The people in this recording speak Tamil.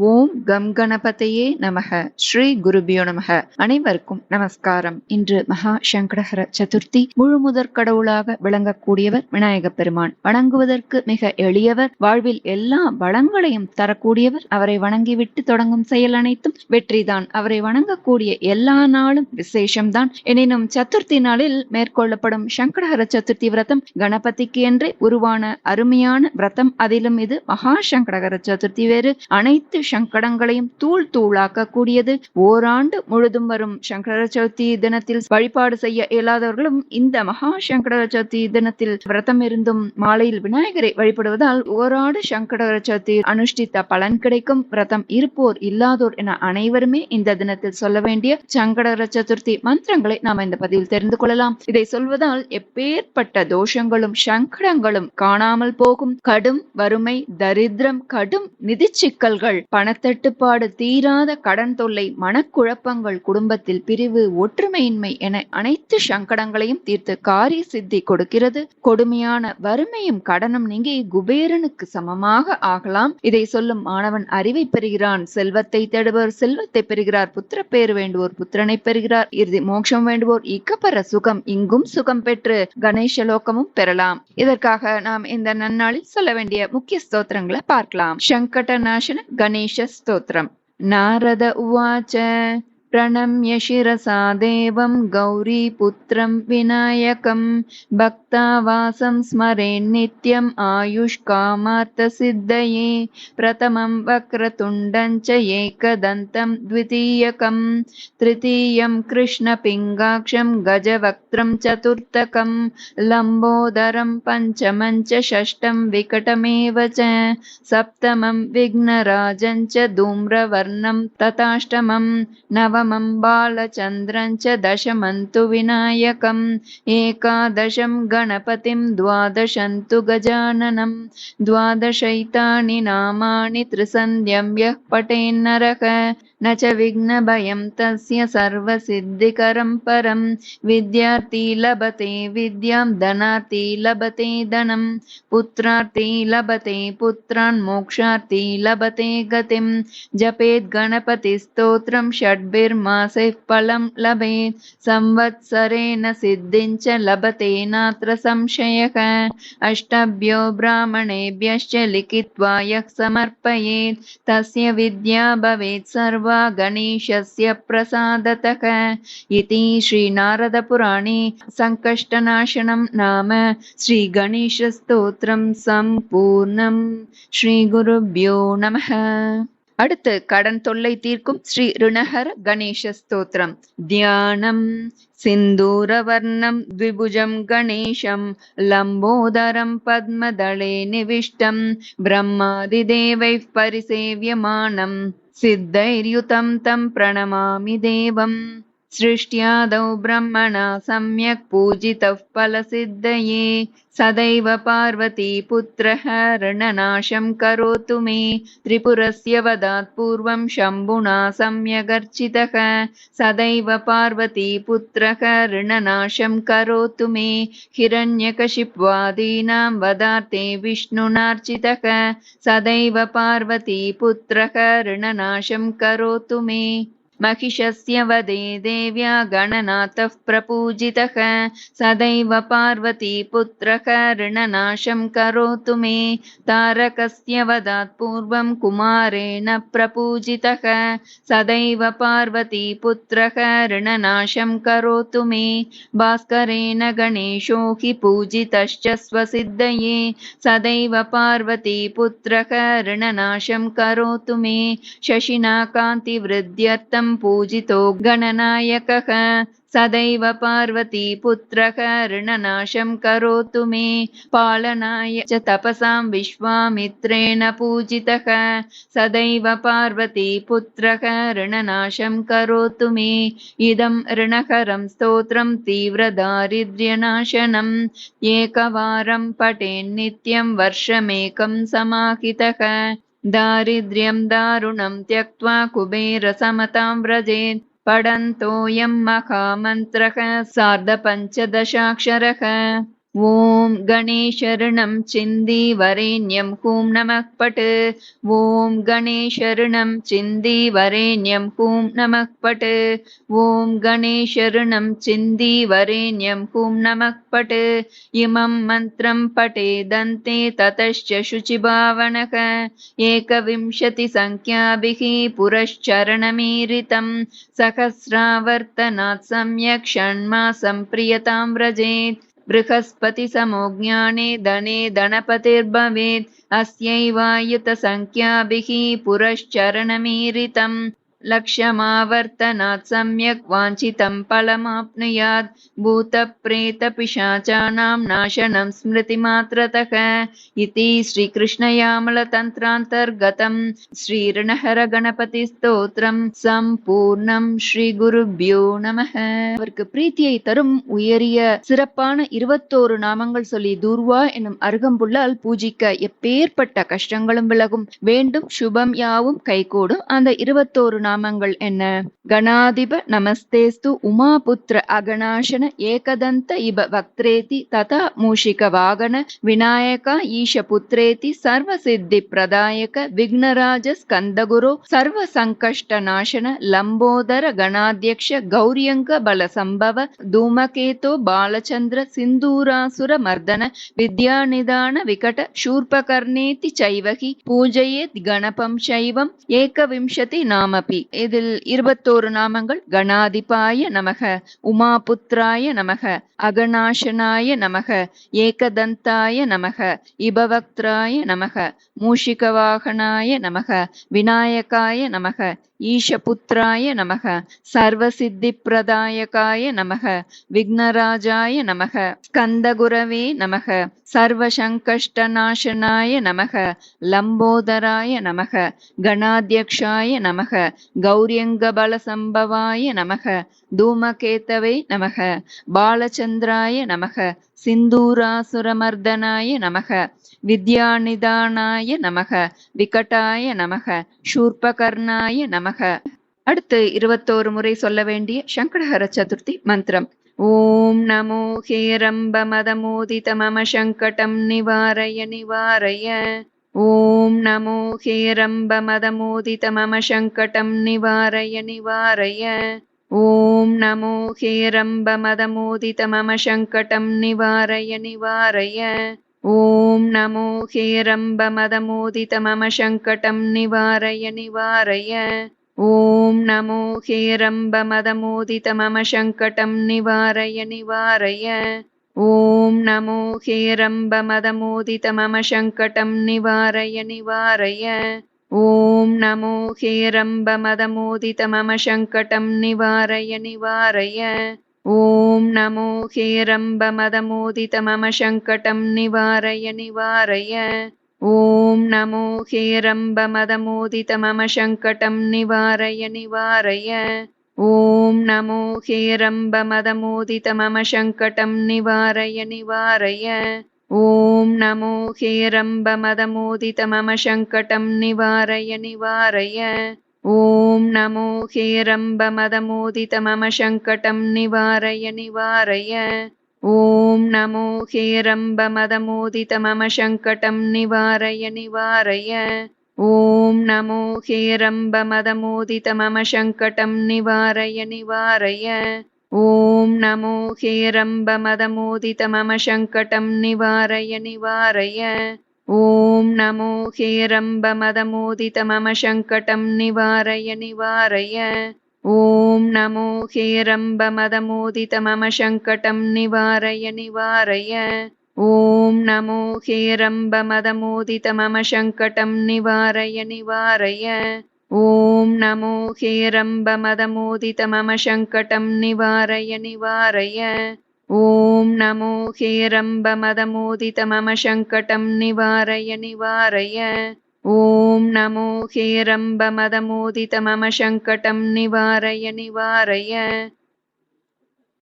ஓம் கம் கணபதையே நமக. ஸ்ரீ குருபியோ நமக. அனைவருக்கும் நமஸ்காரம். இன்று மகா சங்கடஹர சதுர்த்தி. முழு முதற் கடவுளாக விளங்கக்கூடியவர் விநாயக பெருமான். வணங்குவதற்கு மிக எளியவர் வாழ்வில் எல்லா வளங்களையும் தரக்கூடியவர் அவரை வணங்கிவிட்டு தொடங்கும் செயல் அனைத்தும் வெற்றிதான். அவரை வணங்கக்கூடிய எல்லா நாளும் விசேஷம்தான். எனினும் சதுர்த்தி நாளில் மேற்கொள்ளப்படும் சங்கடஹர சதுர்த்தி விரதம் கணபதிக்கு என்றே உருவான அருமையான விரதம். அதிலும் இது மகா சங்கடகர சதுர்த்தி வேறு. அனைத்து சங்கடங்களையும் தூள் தூளாக்க கூடியது ஓராண்டு முழுதும் வரும் சங்கர சதுர்த்தி தினத்தில் வழிபாடு செய்ய இயலாதவர்களும் இந்த மகா சங்கர சதுர்த்தி தினத்தில் விரதம் இருந்தும் மாலையில் விநாயகரை வழிபடுவதால் ஓராண்டு சங்கடகர சதுர்த்தி அனுஷ்டித்த பலன் கிடைக்கும். விரதம் இருப்போர் இல்லாதோர் என அனைவருமே இந்த தினத்தில் சொல்ல வேண்டிய சங்கடகர சதுர்த்தி மந்திரங்களை நாம் இந்த பதிவில் தெரிந்து கொள்ளலாம். இதை சொல்வதால் எப்பேற்பட்ட தோஷங்களும் சங்கடங்களும் காணாமல் போகும். கடும் வறுமை தரித்திரம் கடும் நிதி சிக்கல்கள் பணத்தட்டுப்பாடு தீராத கடன் தொல்லை மனக்குழப்பங்கள் குடும்பத்தில் பிரிவு ஒற்றுமையின்மை என அனைத்து சங்கடங்களையும் தீர்த்து காரிய சித்தி கொடுக்கிறது. கொடுமையான வறுமையும் கடனும் நீங்கி குபேரனுக்கு சமமாக ஆகலாம். இதை சொல்லும் மாணவன் அறிவை பெறுகிறான். செல்வத்தை தேடுபவர் செல்வத்தை பெறுகிறார். புத்திர பேர் வேண்டுவோர் புத்திரனை பெறுகிறார். இறுதி மோட்சம் வேண்டுவோர் இக்கப்பெற சுகம் இங்கும் சுகம் பெற்று கணேச லோகமும் பெறலாம். இதற்காக நாம் இந்த நன்னாளில் சொல்ல வேண்டிய முக்கிய ஸ்தோத்திரங்களை பார்க்கலாம். சங்கட நாசன கணேஷ் उपनिषत्स्तोत्रम् नारद उवाच प्रणम्य शिरसा देवं गौरीपुत्रं विनायकं भक्तावासं स्मरेन्नित्यम् आयुष्कामार्थसिद्धये प्रथमं वक्रतुण्डं च एकदन्तं द्वितीयकं तृतीयं कृष्णपिङ्गाक्षं गजवक्त्रं चतुर्थकं लम्बोदरं पञ्चमं च षष्ठं विकटमेव च सप्तमं विघ्नराजं च धूम्रवर्णं तथाष्टमं नवमं बालचन्द्रं च दशमन्तु विनायकम् एकादशं गणपतिं द्वादशन्तु गजाननं। द्वादशैतानि नामानि त्रिसन्ध्यं यः पठेन्नरः न च विघ्नभयं तस्य सर्वसिद्धिकरं परं। विद्यार्थी लभते विद्यां धनार्थी लभते धनं। पुत्रार्थी लभते पुत्रान् मोक्षार्थी लभते गतिं। जपेत् गणपतिस्तोत्रं षड्भिर्मासैः फलं लभेत् संवत्सरेण सिद्धिं च लभते नात्र संशयः। अष्टभ्यो ब्राह्मणेभ्यश्च लिखित्वा यः समर्पयेत् तस्य विद्या भवेत् सर्वा गणेशस्य प्रसादतः इति श्रीनारदपुराणे सङ्कष्टनाशनं नाम श्रीगणेशस्तोत्रं सम्पूर्णम् ஸ்ரீகுருப்யோ நமக அடுத்து கடன் தொல்லை தீர்க்கும் ஸ்ரீ ருணஹர கணேச ஸ்தோத்திரம் தியானம் सिन्दूरवर्णं द्विभुजं गणेशं लम्बोदरं पद्मदळे निविष्टं ब्रह्मादिदेवैः परिसेव्यमानं सिद्धैर्युतं तं प्रणमामि देवम् सृष्ट्यादौ ब्रह्मणा सम्यक् पूजितः फलसिद्धये। सदैव पार्वतीपुत्रः ऋणनाशं करोतु मे। त्रिपुरस्य वदात् पूर्वं शम्भुना सम्यगर्चितः। सदैव पार्वतीपुत्रः ऋणनाशं करोतु मे। हिरण्यकशिप्वादीनां वदार्थे विष्णुनार्चितः। सदैव पार्वतीपुत्रः ऋणनाशं करोतु मे महिषस्य वदे देव्या गणनाथः प्रपूजितः सदैव पार्वतीपुत्रः ऋणनाशं करोतु मे। तारकस्य वदात् पूर्वं कुमारेण प्रपूजितः। सदैव पार्वतीपुत्रः ऋणनाशं करोतु मे। भास्करेण गणेशो हि पूजितश्च स्वसिद्धये। सदैव पार्वतीपुत्रः ऋणनाशं करोतु मे। शशिना पूजितो गणनायकः। सदैव पार्वतीपुत्रः ऋणनाशं करोतु मे। पालनाय च तपसां विश्वामित्रेण पूजितः। सदैव पार्वतीपुत्रः ऋणनाशं करोतु मे। इदं ऋणहरं स्तोत्रं तीव्रदारिद्र्यनाशनम् एकवारं पठेन्नित्यं वर्षमेकं समाहितः दारिद्र्यं दारुणं त्यक्त्वा कुबेरसमतां व्रजेत् पठन्तोऽयं महामन्त्रः सार्धपञ्चदशाक्षरः ॐ गणेशरणं चिन्दी वरेण्यं नमः पट्। ॐ गणेशरणं चिन्दी वरेण्यं नमः पट्। ॐ गणेशरणं चिन्दी वरेण्यं नमः पट्। इमं मन्त्रं पठेदन्ते ततश्च शुचिभावनः। एकविंशतिसङ्ख्याभिः पुरश्चरणमीरितं। सहस्रावर्तनात् सम्यक् षण्मासं प्रियतां व्रजेत् बृहस्पतिसमो ज्ञाने धने धनपतिर्भवेत् अस्यैवायुतसङ्ख्याभिः पुरश्चरणमीरितम् लक्ष्यमावर्तनात् सम्यक् वाञ्छितं फलमाप्नुयात् भूतप्रेतपिशाचानां नाशनं स्मृतिमात्रतः इति श्रीकृष्णयामलतन्त्रान्तर्गतं ஸ்ரீரணஹரகணபதிஸ்தோத்திரம் சம்பூர்ணம் ஸ்ரீ குருப்யோ நமः அவருக்கு பிரீத்தியை தரும் உயரிய சிறப்பான இருபத்தோரு நாமங்கள் சொல்லி துர்வா எனும் அருகம்புல்லால் பூஜிக்க எப்பேற்பட்ட கஷ்டங்களும் விலகும் வேண்டும் சுபம் யாவும் கைகூடும் அந்த இருபத்தோரு நாமங்கள் என்ன கணாதிப நமஸ்தேஸ்து உமாபுத்திர அகணாசன ஏகதந்த இப வக்திரேதி ததா மூஷிக வாகன விநாயக ஈஷ புத்ரேதி சர்வ சித்தி பிரதாயக விக்னராஜ ஸ்கந்தகுரு சர்வ சங்கஷ்ட நாசன லம்போதர கணாத்தியக்ஷ கௌரியங்க பல சம்பவ தூமகேதோ பாலச்சந்திர சிந்தூராசுர மர்தன வித்யாநிதான விகட शूर्पकर्णेति चैवहि பூஜையேத் கணபம் சைவம் ஏகவிம்சதி இதில் இருபத்தோரு நாமங்கள். கணாதிபாய நமக உமாபுத்ராய நமக அகநாசனாய நமக ஏகதந்தாய நமக இபவக்திராய நமக மூஷிகவாகனாய நமக விநாயகாய நமக ஈஷபுத்திராய நமக. சர்வசித்திப்பிரதாயகாய நமக. விக்னராஜாய நமக. ஸ்கந்தகுரவே நமக. சர்வசங்கஷ்டநாசனாய நமக. லம்போதராய நமக. கணாத்தியக்ஷாய நமக. கௌரியங்கபலசம்பவாய நமக. தூமகேத்தவை நமக. பாலச்சந்திராய நமக. சிந்தூராசுரமர்தனாய நமக. வித்யாநிதானாய நமக. விகட்டாய நமக. ஷூர்பகர்ணாய நமக. அடுத்து இருபத்தோரு முறை சொல்ல வேண்டிய சங்கடஹர சதுர்த்தி மந்திரம். ஓம் நமோ ஹேரம்ப மதமோதித மம சங்கடம் நிவாரய நிவாரய. ஓம் நமோ ஹேரம்ப மதமோதித மம சங்கடம் நிவாரய நிவாரய ஓம் நமோ ஹேரம்ப மதமோதித மம சங்கடம் நிவாரய நிவாரய ஓம் நமோ ஹேரம்ப மதமோதித மம சங்கடம் நிவாரய நிவாரய ஓம் நமோ ஹேரம்ப மதமோதித மம சங்கடம் நிவாரய நிவாரய ஓம் நமோ ஹேரம்ப மதமோதித மம சங்கடம் நிவாரய நிவாரய ஓம் நமோ ஹேரம்ப மதமோதித மம சங்கடம் நிவாரய நிவாரய ஓம் நமோ ஹேரம்ப மதமோதித மம சங்கடம் நிவாரய நிவாரய ஓம் நமோ ஹேரம்ப மதமோதித மம சங்கடம் நிவாரய நிவாரய ஓம் நமோ ஹேரம்ப மதமோதித மம சங்கடம் நிவாரய நிவாரய ஓம் நமோ ஹேரம்ப மதமோதித மம சங்கடம் நிவாரய நிவாரய ஓம் நமோ ஹேரம்ப மதமோதித மம சங்கடம் நிவாரய நிவாரய ஓம் நமோ ஹேரம்ப மதமோதித மம சங்கடம் நிவாரய நிவாரய ஓம் நமோ ஹேரம்ப மதமோதித மம சங்கடம் நிவாரய நிவாரய ஓம் நமோ ஹேரம்ப மதமோதித மம சங்கடம் நிவாரய நிவாரய ஓம் நமோ ஹேரம்ப மதமோதித மம சங்கடம்